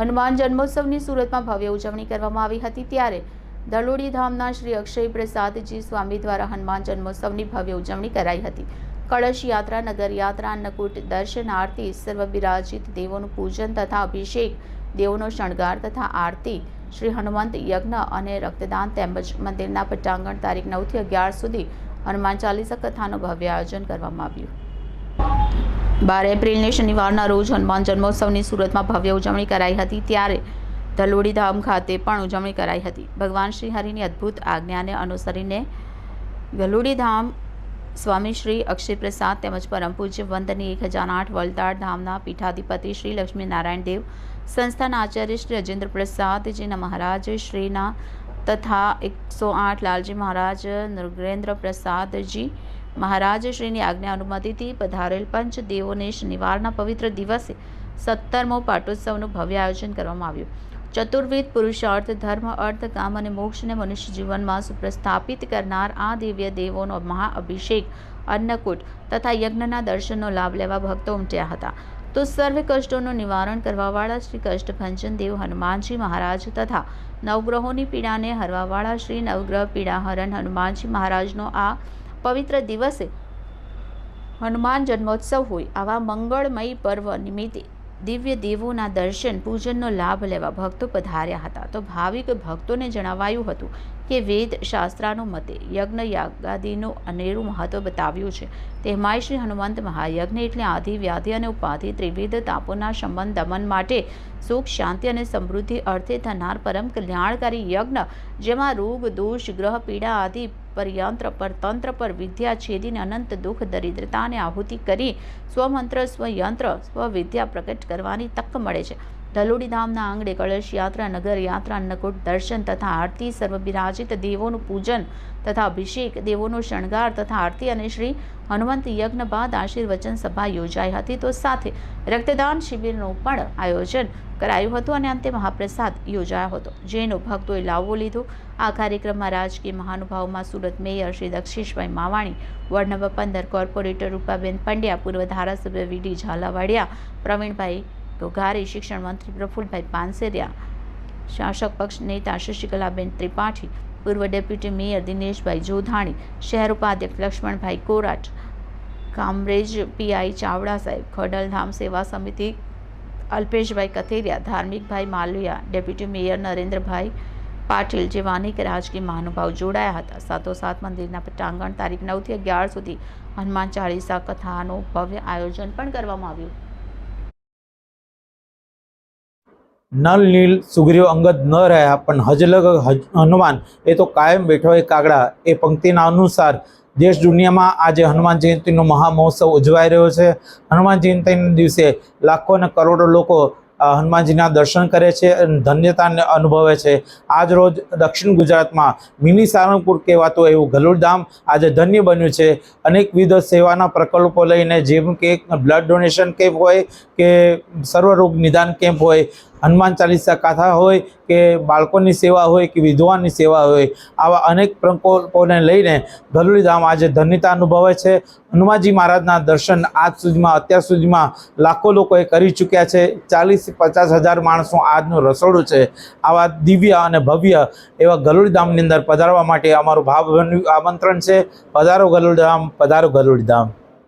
હનુમાન જન્મોત્સવની સુરતમાં ભવ્ય ઉજવણી કરવામાં આવી હતી ત્યારે દલોડી ધામના શ્રી અક્ષય પ્રસાદજી સ્વામી દ્વારા હનુમાન જન્મોત્સવની ભવ્ય ઉજવણી કરાઈ હતી. કળશ યાત્રા, નગર યાત્રા અન્નકૂટ દર્શન, આરતી, સર્વ બિરાજિત દેવોનું પૂજન તથા અભિષેક, દેવોનો શણગાર તથા આરતી, શ્રી હનુમંત યજ્ઞ અને રક્તદાન તેમજ મંદિરના પટાંગણ તારીખ નવથી અગિયાર સુધી હનુમાન ચાલીસા કથાનું ભવ્ય આયોજન કરવામાં આવ્યું. બાર એપ્રિલને શનિવારના રોજ હનુમાન જન્મોત્સવની સુરતમાં ભવ્ય ઉજવણી કરાઈ હતી. ત્યારે ધલોડી ધામ ખાતે પણ ઉજવણી કરાઈ હતી. ભગવાન શ્રી હરિની અદ્ભુત આજ્ઞાને અનુસરીને ગલુડી ધામ સ્વામી શ્રી અક્ષય પ્રસાદ તેમજ પરમ પૂજ્ય વંદની એક હજાર આઠ વલતાડ ધામના પીઠાધિપતિ શ્રી લક્ષ્મી નારાયણ દેવ, સંસ્થાના આચાર્ય શ્રી રજેન્દ્ર પ્રસાદજીના મહારાજ શ્રીના તથા એકસો આઠ લાલજી મહારાજ નૃગેન્દ્ર પ્રસાદજી મહારાજ શ્રીની આજ્ઞા અનુમતિથી પધારેલ પંચ દેવોને શનિવારના પવિત્ર દિવસે સત્તરમો પાટોત્સવનું ભવ્ય આયોજન કરવામાં આવ્યું. ચતુર્વિધ પુરુષાર્થ ધર્મ અર્થ, કામ અને મોક્ષને મનુષ્ય જીવનમાં સુપ્રસ્થાપિત કરનાર આ દિવ્ય દેવોનો મહાઅભિષેક, અન્નકૂટ તથા યજ્ઞના દર્શનનો લાભ લેવા ભક્તો ઉમટ્યા હતા. તો સર્વ કષ્ટોનું નિવારણ કરવાવાળા શ્રી કષ્ટભંજન દેવ હનુમાનજી મહારાજ તથા નવગ્રહોની પીડાને હરવાવાળા શ્રી નવગ્રહ પીડાહરણ હનુમાનજી મહારાજનો આ પવિત્ર દિવસે હનુમાન જન્મોત્સવ હોય આવા મંગળમય પર્વ નિમિત્તે દિવ્ય દેવોના દર્શન, પૂજનનો લાભ લેવા ભક્તો પધાર્યા હતા. તો ભાવિક ભક્તોને જણાવાયું હતું કે વેદ શાસ્ત્રાનું મતે યજ્ઞ યાગાદીનું અનેરું મહત્વ બતાવ્યું છે. તેમાંય શ્રી હનુમંત મહાયજ્ઞ એટલે આધિ, વ્યાધિ અને ઉપાધિ, ત્રિવિધ તાપોના શમન દમન માટે સુખ, શાંતિ અને સમૃદ્ધિ અર્થે થનાર પરમ કલ્યાણકારી યજ્ઞ, જેમાં રોગ, દોષ, ગ્રહ, પીડા આદિ પરયંત્ર પર તંત્ર પર વિદ્યા છેદીને અનંત દુઃખ દરિદ્રતાને આહુતિ કરી સ્વમંત્ર, સ્વયંત્ર, સ્વવિદ્યા પ્રગટ કરવાની તક મળે છે. ધલોડી ધામના આંગણે કળશ યાત્રા, નગર યાત્રા અન્નકૂટ દર્શન તથા આરતી સર્વ બિરાજિત દેવોનું પૂજન તથા અભિષેક, દેવોનો શણગાર તથા આરતી અને શ્રી હનુમંત યજ્ઞ બાદ આશીર્વચન સભા યોજાઈ હતી. તો સાથે રક્તદાન શિબિરનું પણ આયોજન કરાયું હતું અને અંતે મહાપ્રસાદ યોજાયો હતો. જેનો ભક્તોએ લાવો લીધો. આ કાર્યક્રમમાં રાજકીય મહાનુભાવોમાં Surat mayor Shri Dakshishbhai Mavani ward number પંદર કોર્પોરેટર રૂપાબેન પંડ્યા, પૂર્વ ધારાસભ્ય વીડી ઝાલાવાડિયા, પ્રવીણભાઈ ઘોઘારી શિક્ષણ મંત્રી પ્રફુલભાઈ પાનસેરિયા, શાસક પક્ષ નેતા શશિકલાબેન ત્રિપાઠી, પૂર્વ ડેપ્યુટી મેયર દિનેશભાઈ જોધાણી, શહેર ઉપાધ્યક્ષ લક્ષ્મણભાઈ કોરાટ, કામરેજ પીઆઈ ચાવડા સાહેબ ખડલધામ સેવા સમિતિ અલ્પેશભાઈ કથેરિયા, ધાર્મિકભાઈ માલવિયા ડેપ્યુટી મેયર નરેન્દ્રભાઈ પાટીલ જેવા અનેક રાજકીય મહાનુભાવ જોડાયા હતા. સાથોસાથ મંદિરના પટાંગણ તારીખ નવથી અગિયાર સુધી હનુમાન ચાલીસા કથાનું ભવ્ય આયોજન પણ કરવામાં આવ્યું. નલ નીલ સુગ્રીવ અંગત ન રહ્યા, પણ હજલગ હનુમાન, એ તો કાયમ બેઠો એ કાગડા, એ પંક્તિના અનુસાર દેશ દુનિયામાં આજે હનુમાન જયંતિનો મહામહોત્સવ ઉજવાઈ રહ્યો છે. હનુમાન જયંતિના દિવસે લાખો અને કરોડો લોકો હનુમાનજીના દર્શન કરે છે અને ધન્યતાને અનુભવે છે. આજ રોજ દક્ષિણ ગુજરાતમાં મિની સારંગપુર કહેવાતું એવું ગલુડધામ આજે ધન્ય બન્યું છે. અનેકવિધ સેવાના પ્રકલ્પો લઈને જેમ કે બ્લડ ડોનેશન કેમ્પ હોય કે સર્વરોગ નિદાન કેમ્પ હોય હનુમાન ચાલીસા કથા હોય કે બાળકોની સેવા હોય કે વિધવાની સેવા હોય, આવા અનેક પ્રકોને લઈને ગલુડીધામ આજે ધન્યતા અનુભવે છે. હનુમાનજી મહારાજના દર્શન આજ સુધીમાં, અત્યાર સુધીમાં લાખો લોકોએ કરી ચૂક્યા છે. ચાલીસ પચાસ હજાર માણસો આજનું રસોડું છે. આવા દિવ્ય અને ભવ્ય એવા ગલુડીધામની અંદર પધારવા માટે અમારું ભાવ આમંત્રણ છે. પધારો ગલુડીધામ પધારો ગલુડીધામ